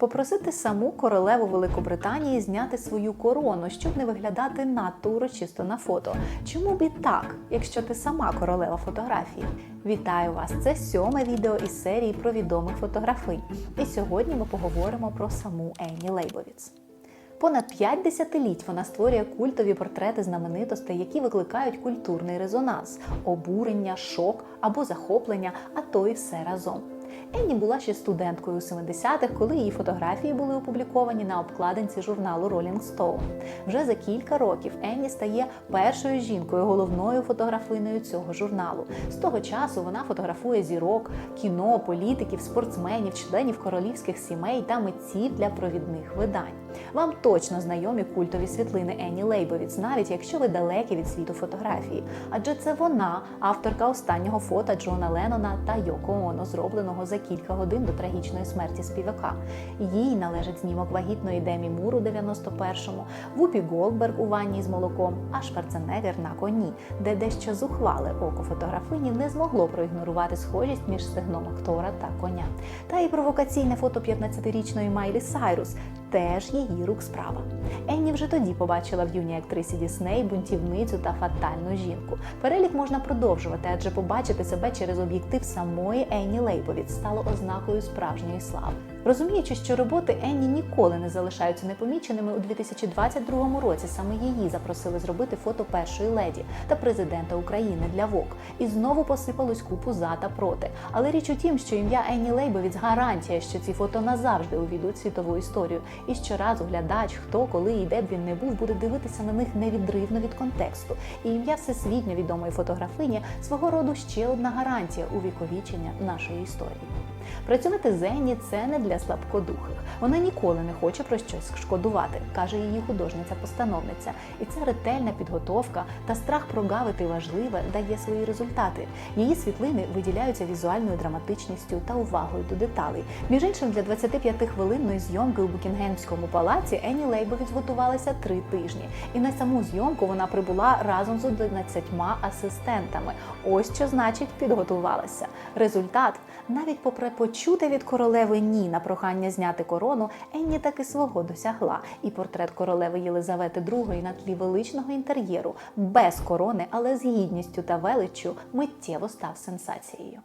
попросити саму королеву Великобританії зняти свою корону, щоб не виглядати надто урочисто на фото. Чому б і так, якщо ти сама королева фотографії? Вітаю вас! Це сьоме відео із серії про відомих фотографинь. І сьогодні ми поговоримо про саму Енні Лейбовіц. Понад п'ять десятиліть вона створює культові портрети знаменитостей, які викликають культурний резонанс, обурення, шок або захоплення, а то і все разом. Енні була ще студенткою у 70-х, коли її фотографії були опубліковані на обкладинці журналу Rolling Stone. Вже за кілька років Енні стає першою жінкою, головною фотографиною цього журналу. З того часу вона фотографує зірок, кіно, політиків, спортсменів, членів королівських сімей та митців для провідних видань. Вам точно знайомі культові світлини Енні Лейбовіц, навіть якщо ви далекі від світу фотографії. Адже це вона, авторка останнього фото Джона Леннона та Йоко Оно, зробленого за кілька годин до трагічної смерті співака. Їй належить знімок вагітної Демі Мур у 91-му, Вупі Голдберг у ванні з молоком, а Шварценеггер на коні, де дещо зухвале око фотографині не змогло проігнорувати схожість між стегном актора та коня. Та і провокаційне фото 15-річної Майлі Сайрус теж її рук справа. Енні вже тоді побачила в юній актрисі Дісней бунтівницю та фатальну жінку. Перелік можна продовжувати, адже побачити себе через об'єктив самої Енні Лейбовіт стало ознакою справжньої слави. Розуміючи, що роботи Енні ніколи не залишаються непоміченими, у 2022 році саме її запросили зробити фото першої леді та президента України для ВОК. І знову посипалось купу за та проти. Але річ у тім, що ім'я Енні Лейбовіц гарантія, що ці фото назавжди увійдуть світову історію. І щоразу глядач, хто коли і де б він не був, буде дивитися на них невідривно від контексту. І ім'я всесвітньо відомої фотографині свого роду ще одна гарантія увіковічення нашої історії. Працювати з Енні – це не для слабкодухих. Вона ніколи не хоче про щось шкодувати, каже її художниця-постановниця. І ця ретельна підготовка та страх прогавити важливе дає свої результати. Її світлини виділяються візуальною драматичністю та увагою до деталей. Між іншим, для 25-хвилинної зйомки у Букінгемському палаці Енні Лейбовіц готувалася три тижні. І на саму зйомку вона прибула разом з 11 асистентами. Ось що значить підготувалася. Результат навіть попри почуте від королеви ні на прохання зняти корону, Енні таки свого досягла. І портрет королеви Єлизавети II на тлі величного інтер'єру без корони, але з гідністю та величчю миттєво став сенсацією.